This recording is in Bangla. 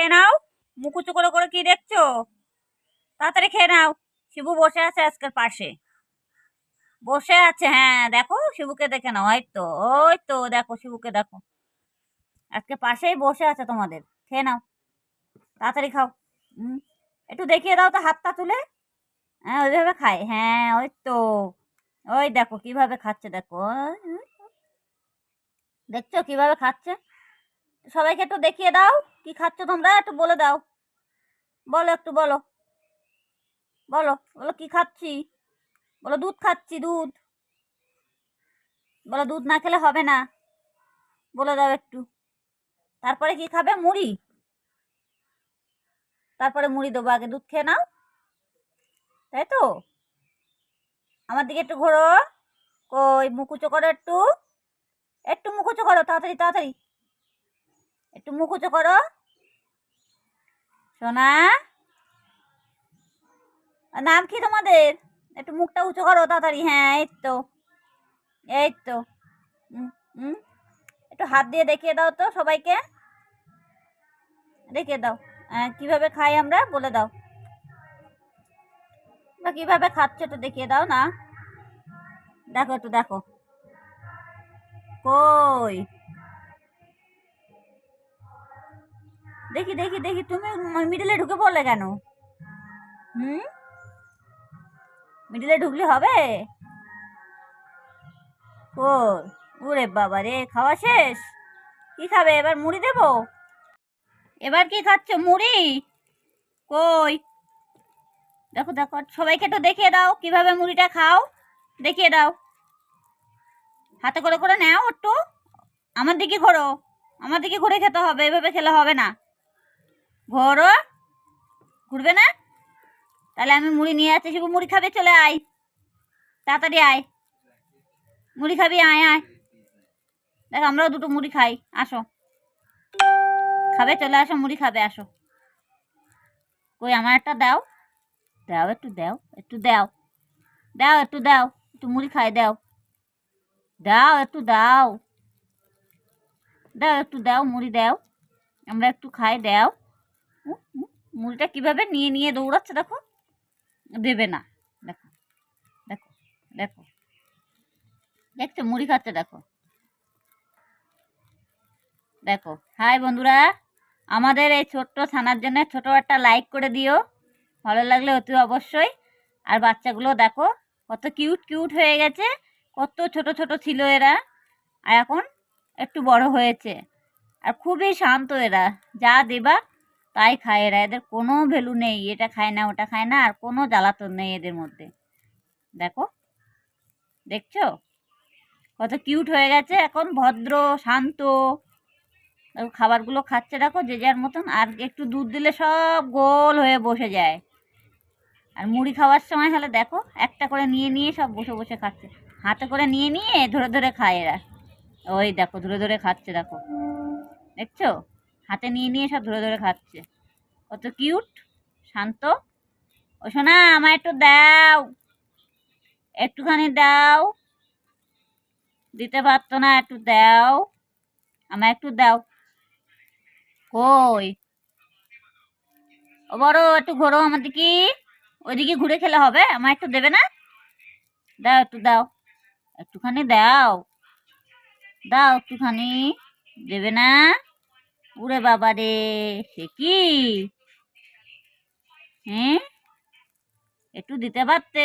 খেয়ে নাও। মুকুচু করে করে কি দেখছ? তাড়াতাড়ি খেয়ে নাও। শিবু বসে আছে আজকের পাশে। বসে আছে হ্যাঁ দেখো, শিবুকে দেখে নাও। ওই তো ওই তো, দেখো, শিবুকে দেখো। আজকে পাশেই বসে আছে তোমাদের। খেয়ে নাও। তাড়াতাড়ি খাও। হুম একটু দেখিয়ে দাও তো হাতটা তুলে। হ্যাঁ ওইভাবে খায়। হ্যাঁ ওই তো। ওই দেখো, কীভাবে খাচ্ছে, দেখো। দেখছ, কীভাবে খাচ্ছে? সবাইকে একটু দেখিয়ে দাও। কি খাচ্ছ তোমরা? একটু বলে দাও। বলো, একটু বলো। বলো বলো কি খাচ্ছি? বলো দুধ খাচ্ছি, দুধ। বলো দুধ না খেলে হবে না। বলে দাও একটু। তারপরে কি খাবে? মুড়ি। তারপরে মুড়ি দেবো। আগে দুধ খেয়ে নাও। তাই তো? আমার দিকে একটু ঘোরো। কই মুকুচো করো একটু। একটু মুকুচো করো, তাড়াতাড়ি তাড়াতাড়ি। একটু মুকুচো করো। সোনা। নাম কি তোমাদের? একটু মুখটা উঁচু করো তাড়াতাড়ি। হ্যাঁ এই তো। এই তো। হুম একটু হাত দিয়ে দেখিয়ে দাও তো সবাইকে। দেখিয়ে দাও। কীভাবে খাই আমরা বলে দাও। বা কীভাবে খাচ্ছ একটু দেখিয়ে দাও না। দেখো একটু দেখো। কই? দেখি দেখি দেখি, তুমি মিডিলে ঢুকে পড়লে কেন? হুম? মিডিলে ঢুকলে হবে? ও ওরে বাবা রে, খাওয়া শেষ? কি খাবে? এবার মুড়ি দেবো? এবার কি খাচ্ছ, মুড়ি? কই? দেখো দেখো, সবাইকে একটু দেখিয়ে দাও, কীভাবে মুড়িটা খাও। দেখিয়ে দাও। হাতে করে করে নাও, একটু। আমার দিকে ঘোরো। আমার দিকে ঘুরে খেতে হবে, এভাবে খেলে হবে না। ঘোরো ঘুরবে না? তাহলে আমি মুড়ি নিয়ে যাচ্ছি শুধু মুড়ি খাবে, চলে আয়। তাড়াতাড়ি আয়। মুড়ি খাবি, আয় আয়। দেখ, আমরাও দুটো মুড়ি খাই। আসো। খাবে, চলে আসো, মুড়ি খাবে, আসো। কই, আমার একটা দাও। দাও, একটু দাও একটু দাও। দাও, একটু দাও, একটু মুড়ি খাই, দাও। দাও, একটু দাও। দাও, একটু দাও, মুড়ি দাও। আমরা একটু খাই, দাও। উম, মুড়িটা কীভাবে নিয়ে নিয়ে দৌড়াচ্ছে দেখো? দেবে না। দেখো দেখো দেখো। দেখছ? মুড়ি খাচ্ছে দেখো। দেখো। হাই বন্ধুরা আমাদের এই ছোট্ট ছানার জন্য ছোট একটা লাইক করে দিও। ভালো লাগলে অতি অবশ্যই। আর বাচ্চাগুলো দেখো কত কিউট কিউট হয়ে গেছে। কত ছোট ছোট ছিল এরা। আর এখন একটু বড় হয়েছে। আর খুবই শান্ত এরা। যা দেবা তাই খায় এরা। এদের কোনো ভ্যালু নেই, এটা খায় না, ওটা খায় না, আর কোনো জ্বালাতন নেই এদের মধ্যে। দেখো, দেখছ? কত কিউট হয়ে গেছে। এখন ভদ্র, শান্ত। খাবারগুলো খাচ্ছে, দেখো, যে যার মতন। আর একটু দুধ দিলে সব গোল হয়ে বসে যায়। আর মুড়ি খাওয়ার সময় হলে দেখো, একটা করে নিয়ে নিয়ে সব বসে বসে খাচ্ছে। হাতে করে নিয়ে নিয়ে ধরে ধরে খায় এরা। ওই দেখো, ধরে ধরে খাচ্ছে, দেখো। দেখছ? হাতে নিয়ে নিয়ে সব ধরে ধরে খাচ্ছে। কত কিউট শান্ত। ও শোনা আমায় একটু দাও। একটুখানি দাও। দিতে পারতো না, একটু দাও। আমায় একটু দাও। কই? ও বড়, একটু ঘোরো আমার দিকে। ওইদিকে ঘুরে খেলে হবে, আমায় একটু দেবে না? দাও, একটু দাও। একটুখানি দাও। দাও একটুখানি। দেবে না? উরে বাবা রে সে কি? হ্যাঁ? একটু দিতে পারতে?